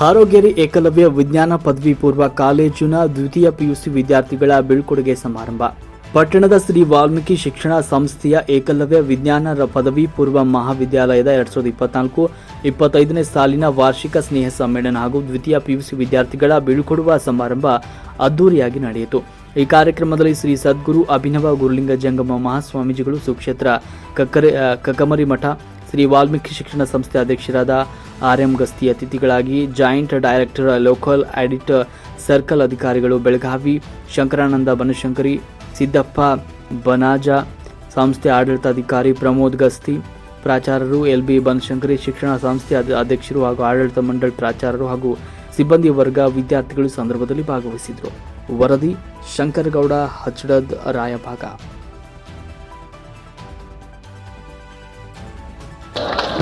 ಹಾರೋಗೇರಿ ಏಕಲವ್ಯ ವಿಜ್ಞಾನ ಪದವಿ ಪೂರ್ವ ಕಾಲೇಜಿನ ದ್ವಿತೀಯ ಪಿಯುಸಿ ವಿದ್ಯಾರ್ಥಿಗಳ ಬೀಳ್ಕೊಡುಗೆ ಸಮಾರಂಭ. ಪಟ್ಟಣದ ಶ್ರೀ ವಾಲ್ಮೀಕಿ ಶಿಕ್ಷಣ ಸಂಸ್ಥೆಯ ಏಕಲವ್ಯ ವಿಜ್ಞಾನ ಪದವಿ ಪೂರ್ವ ಮಹಾವಿದ್ಯಾಲಯದ ಎರಡ್ ಸಾವಿರದ ಇಪ್ಪತ್ನಾಲ್ಕು ಇಪ್ಪತ್ತೈದನೇ ಸಾಲಿನ ವಾರ್ಷಿಕ ಸ್ನೇಹ ಸಮ್ಮೇಳನ ಹಾಗೂ ದ್ವಿತೀಯ ಪಿಯುಸಿ ವಿದ್ಯಾರ್ಥಿಗಳ ಬೀಳ್ಕೊಡುವ ಸಮಾರಂಭ ಅದ್ದೂರಿಯಾಗಿ ನಡೆಯಿತು. ಈ ಕಾರ್ಯಕ್ರಮದಲ್ಲಿ ಶ್ರೀ ಸದ್ಗುರು ಅಭಿನವ ಗುರುಲಿಂಗ ಜಂಗಮ ಮಹಾಸ್ವಾಮೀಜಿಗಳು ಸುಕ್ಷೇತ್ರ ಕಕ್ಕರೆ ಆ, ಕಕಮರಿ ಮಠ ಶ್ರೀ ವಾಲ್ಮೀಕಿ ಶಿಕ್ಷಣ ಸಂಸ್ಥೆ ಅಧ್ಯಕ್ಷರಾದ ಆರ್ ಗಸ್ತಿ ಅತಿಥಿಗಳಾಗಿ joint director local audit circle ಅಧಿಕಾರಿಗಳು ಬೆಳಗಾವಿ, ಶಂಕರಾನಂದ ಬನಶಂಕರಿ, ಸಿದ್ದಪ್ಪ ಬನಾಜ, ಸಂಸ್ಥೆ ಆಡಳಿತಾಧಿಕಾರಿ ಪ್ರಮೋದ್ ಗಸ್ತಿ ಪ್ರಾಚಾರ್ಯರು ಎಲ್ ಬಿ ಬನಶಂಕರಿ, ಶಿಕ್ಷಣ ಸಂಸ್ಥೆ ಅಧ್ಯಕ್ಷರು ಹಾಗೂ ಆಡಳಿತ ಮಂಡಳಿ ಪ್ರಾಚಾರ್ಯರು ಹಾಗೂ ಸಿಬ್ಬಂದಿ ವರ್ಗ ವಿದ್ಯಾರ್ಥಿಗಳು ಸಂದರ್ಭದಲ್ಲಿ ಭಾಗವಹಿಸಿದರು ವರದಿ ಶಂಕರಗೌಡ, ಹಚ್ಚಡದ್, ರಾಯಭಾಗ.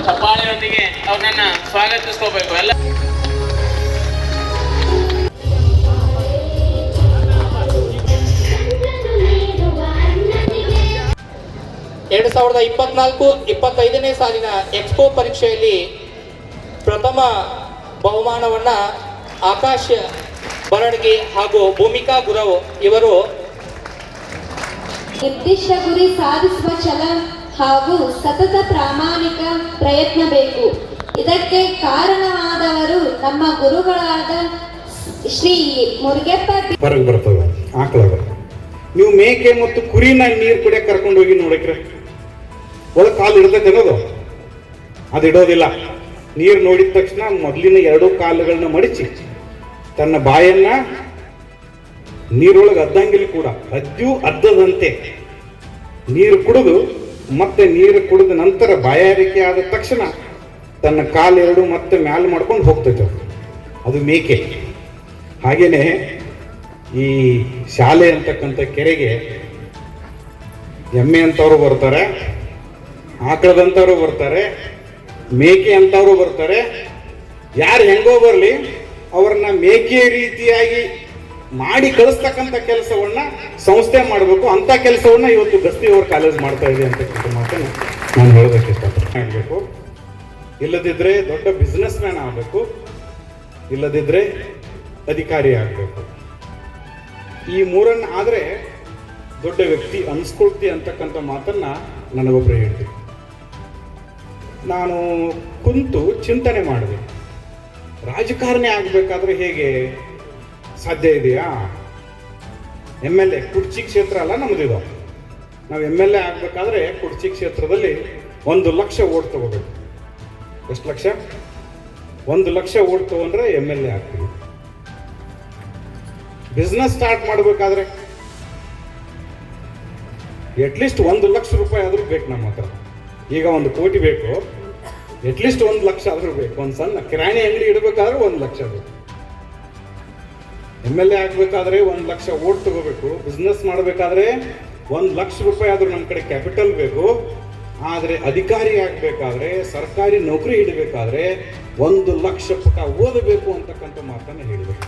ಚಪ್ಪಾಳೆಯೊಂದಿಗೆ ಅವ್ರನ್ನ ಸ್ವಾಗತಿಸ್ಕೋಬೇಕು ಎಲ್ಲ ಎರಡು ಸಾವಿರದ ಇಪ್ಪತ್ನಾಲ್ಕು ಇಪ್ಪತ್ತೈದನೇ ಸಾಲಿನ ಎಕ್ಸ್ಪೋ ಪರೀಕ್ಷೆಯಲ್ಲಿ ಪ್ರಥಮ ಬಹುಮಾನವನ್ನ ಆಕಾಶ ಬರಡ್ಗಿ ಹಾಗೂ ಭೂಮಿಕಾ ಗುರವ್ ಇವರು ನಿರ್ದಿಷ್ಟ ಗುರಿ ಸಾಧಿಸುವ ಛಲ ಹಾಗೂ ಸತತ ಪ್ರಾಮಾಣಿಕ ಪ್ರಯತ್ನ ಬೇಕು. ಇದಕ್ಕೆ ಕಾರಣವಾದವರು ನಮ್ಮ ಗುರುಗಳಾದ ಶ್ರೀ ಮುರುಗಪ್ಪ ಹೊರಗೆ ಬರ್ತವೆ ಆಕಳಾಗ ನೀವು ಮೇಕೆ ಮತ್ತು ಕುರಿನ ನೀರು ಕುಡಿಯಕ್ಕೆ ಕರ್ಕೊಂಡು ಹೋಗಿ ನೋಡಕ್ರೆ. ಒಳಗೆ ಕಾಲು ಇಡ್ತೈತೆ ಅನ್ನೋದು? ಅದು ಇಡೋದಿಲ್ಲ. ನೀರು ನೋಡಿದ ತಕ್ಷಣ ಮೊದಲಿನ ಎರಡು ಕಾಲುಗಳನ್ನ ಮಡಿಚಿ, ತನ್ನ ಬಾಯನ್ನ ನೀರೊಳಗೆ ಅದ್ದಂಗಿಲ್ಲ ಕೂಡ. ಅದ್ದು ಅದ್ದದಂತೆ ನೀರು ಕುಡಿದು ಮತ್ತೆ ನೀರು ಕುಡಿದ ನಂತರ ಬಾಯಾರಿಕೆ ಆದ ತಕ್ಷಣ ತನ್ನ ಕಾಲು ಎರಡು ಮತ್ತೆ ಮ್ಯಾಲ ಮಾಡ್ಕೊಂಡು ಹೋಗ್ತೈತೆ. ಅದು ಮೇಕೆ ಹಾಗೆಯೇ ಈ ಶಾಲೆ ಅಂತಕ್ಕಂಥ ಕೆರೆಗೆ ಎಮ್ಮೆ ಅಂತವರು ಬರ್ತಾರೆ ಆಕಳದಂಥವರು ಬರ್ತಾರೆ, ಮೇಕೆ ಅಂತವರು ಬರ್ತಾರೆ ಯಾರು ಹೆಂಗೋ ಬರಲಿ, ಅವ್ರನ್ನ ಮೇಕೆ ರೀತಿಯಾಗಿ ಮಾಡಿ ಕಳಿಸ್ತಕ್ಕಂಥ ಕೆಲಸವನ್ನ ಸಂಸ್ಥೆ ಮಾಡಬೇಕು ಅಂತ ಕೆಲಸವನ್ನ ಇವತ್ತು ಗಸ್ತಿಯವ್ರ ಕಾಲೇಜ್ ಮಾಡ್ತಾ ಇದೆ ಅಂತಕ್ಕಂಥ ಮಾತನ್ನು ನಾನು ಹೇಳೋದಕ್ಕೆ ಇಷ್ಟಪಡ್ತೀನಿ. ಇಲ್ಲದಿದ್ರೆ ದೊಡ್ಡ ಬಿಸ್ನೆಸ್ ಮ್ಯಾನ್ ಆಗಬೇಕು. ಇಲ್ಲದಿದ್ರೆ ಅಧಿಕಾರಿ ಆಗಬೇಕು. ಈ ಮೂರನ್ನ ಆದ್ರೆ ದೊಡ್ಡ ವ್ಯಕ್ತಿ ಅನ್ಸ್ಕೊಳ್ತಿ ಅಂತಕ್ಕಂಥ ಮಾತನ್ನ ನನಗೊಬ್ಬರು ಹೇಳ್ತೀನಿ. ನಾನು ಕುಂತು ಚಿಂತನೆ ಮಾಡಿದೆ. ರಾಜಕಾರಣಿ ಆಗಬೇಕಾದ್ರೆ ಹೇಗೆ? ಸಾಧ್ಯ ಇದೆಯಾ? ಎಂ ಎಲ್ ಎ ಕುರ್ಚಿ ಕ್ಷೇತ್ರ ಅಲ್ಲ ನಮ್ಮದಿದು ನಾವು ಎಂ ಎಲ್ ಎ ಆಗಬೇಕಾದ್ರೆ ಕುರ್ಚಿ ಕ್ಷೇತ್ರದಲ್ಲಿ ಒಂದು ಲಕ್ಷ ಓಟ್ ತಗೋಬೇಕು. ಎಷ್ಟು ಲಕ್ಷ? ಒಂದು ಲಕ್ಷ ಓಟ್ ತಗೊಂಡ್ರೆ ಎಂ ಎಲ್ ಎ ಆಗ್ತೀವಿ. ಬಿಸ್ನೆಸ್ ಸ್ಟಾರ್ಟ್ ಮಾಡಬೇಕಾದ್ರೆ. ಎಟ್ಲೀಸ್ಟ್ ಒಂದು ಲಕ್ಷ ರೂಪಾಯಿ ಆದ್ರೂ ಬೇಕು ನಮ್ಮ ಹತ್ರ. ಈಗ ಒಂದು ಕೋಟಿ ಬೇಕು. ಎಟ್ಲೀಸ್ಟ್ ಒಂದು ಲಕ್ಷ ಆದ್ರೂ ಬೇಕು. ಒಂದು ಸಣ್ಣ ಕಿರಾಣಿ ಅಂಗಡಿ ಇಡಬೇಕಾದ್ರೆ ಒಂದು ಲಕ್ಷ ಬೇಕು. ಎಂ ಎಲ್ ಎ ಆಗಬೇಕಾದ್ರೆ ಒಂದು ಲಕ್ಷ ಓಟ್ ತಗೋಬೇಕು. ಬಿಸ್ನೆಸ್ ಮಾಡಬೇಕಾದ್ರೆ ಒಂದು ಲಕ್ಷ ರೂಪಾಯಿ ಆದರೂ ನಮ್ಮ ಕಡೆ ಕ್ಯಾಪಿಟಲ್ ಬೇಕು. ಆದರೆ ಅಧಿಕಾರಿ ಆಗಬೇಕಾದ್ರೆ, ಸರ್ಕಾರಿ ನೌಕರಿ ಹಿಡಬೇಕಾದ್ರೆ ಒಂದು ಲಕ್ಷ ಪುಟ ಓದಬೇಕು ಅಂತಕ್ಕಂಥ ಮಾತನ್ನು ಹೇಳಿದರು.